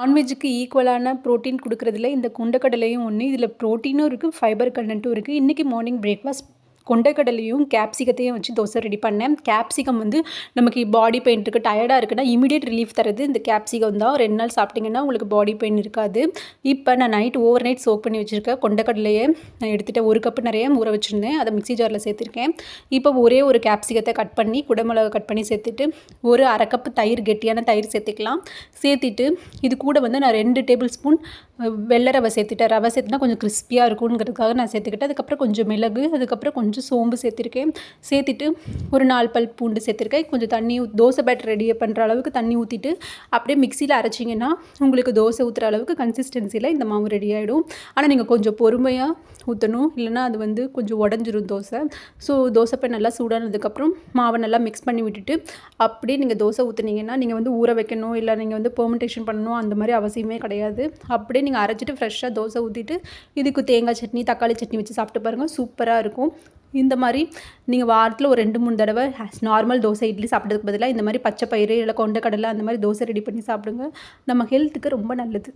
நான்வெஜ்ஜுக்கு ஈக்குவலான ப்ரோட்டீன் கொடுக்குறதுல இந்த கொண்டக்கடலையும் ஒன்று இதில் ப்ரோட்டீனும் இருக்குது ஃபைபர் கண்டென்ட்டும் இருக்குது இன்றைக்கி மார்னிங் பிரேக்ஃபாஸ்ட் கொண்டைக்கடலையும் கேப்சிகத்தையும் வச்சு தோசை ரெடி பண்ணேன். கேப்சிகம் வந்து நமக்கு பாடி பெயின் இருக்குது டயர்டாக இருக்குன்னா இமீடியட் ரிலீஃப் தரது இந்த கேப்சிகம் தான். ரெண்டு நாள் சாப்பிட்டிங்கன்னா உங்களுக்கு பாடி பெயின் இருக்காது. இப்போ நான் நைட் ஓவர் நைட் சோக் பண்ணி வச்சுருக்கேன் கொண்டைக்கடலையை நான் எடுத்துகிட்டேன் ஒரு கப்பு நிறைய ஊற வச்சுருந்தேன். அதை மிக்ஸி ஜாரில் சேர்த்துருக்கேன். இப்போ ஒரே ஒரு கேப்சிகத்தை கட் பண்ணி குடமிளகை கட் பண்ணி சேர்த்துட்டு ஒரு அரை கப்பு தயிர் கெட்டியான தயிர் சேர்த்துக்கலாம். சேர்த்துட்டு இது கூட வந்து நான் ரெண்டு டேபிள் ஸ்பூன் வெள்ளை ரவை சேர்த்துட்டேன். ரவை சேர்த்துனா கொஞ்சம் கிறிஸ்பியாக இருக்குங்கிறதுக்காக நான் சேர்த்துக்கிட்டேன். அதுக்கப்புறம் கொஞ்சம் மிளகு அதுக்கப்புறம் கொஞ்சம் சோம்பு சேர்த்துருக்கேன். சேர்த்துட்டு ஒரு நாலு பல் பூண்டு சேர்த்துருக்கேன். கொஞ்சம் தண்ணி தோசை பேட்டர் ரெடி பண்ணுற அளவுக்கு தண்ணி ஊற்றிட்டு அப்படியே மிக்சியில் அரைச்சிங்கன்னா உங்களுக்கு தோசை ஊற்றுற அளவுக்கு கன்சிஸ்டன்சியில் இந்த மாவு ரெடி ஆகிடும் ஆனால் நீங்கள் கொஞ்சம் பொறுமையாக ஊற்றணும் இல்லைனா அது வந்து கொஞ்சம் உடஞ்சிரும் தோசை. ஸோ தோசைப்பை நல்லா சூடானதுக்கப்புறம் மாவை நல்லா மிக்ஸ் பண்ணி விட்டுட்டு அப்படியே நீங்கள் தோசை ஊற்றுனீங்கன்னா நீங்கள் வந்து ஊற வைக்கணும். இல்லை நீங்கள் வந்து பெர்மெண்டேஷன் பண்ணணும். அந்த மாதிரி அவசியமே கிடையாது. அப்படியே நீங்கள் அரைச்சிட்டு ஃப்ரெஷ்ஷாக தோசை ஊற்றிட்டு இதுக்கு தேங்காய் சட்னி தக்காளி சட்னி வச்சு சாப்பிட்டு பாருங்கள் சூப்பராக இருக்கும். இந்த மாதிரி நீங்கள் வாரத்தில் ஒரு ரெண்டு மூணு தடவை நார்மல் தோசை இட்லி சாப்பிட்றதுக்கு பதிலாக இந்த மாதிரி பச்சை பயிறு இல்லை கொண்ட கடலை அந்த மாதிரி தோசை ரெடி பண்ணி சாப்பிடுங்க. நம்ம ஹெல்த்துக்கு ரொம்ப நல்லது.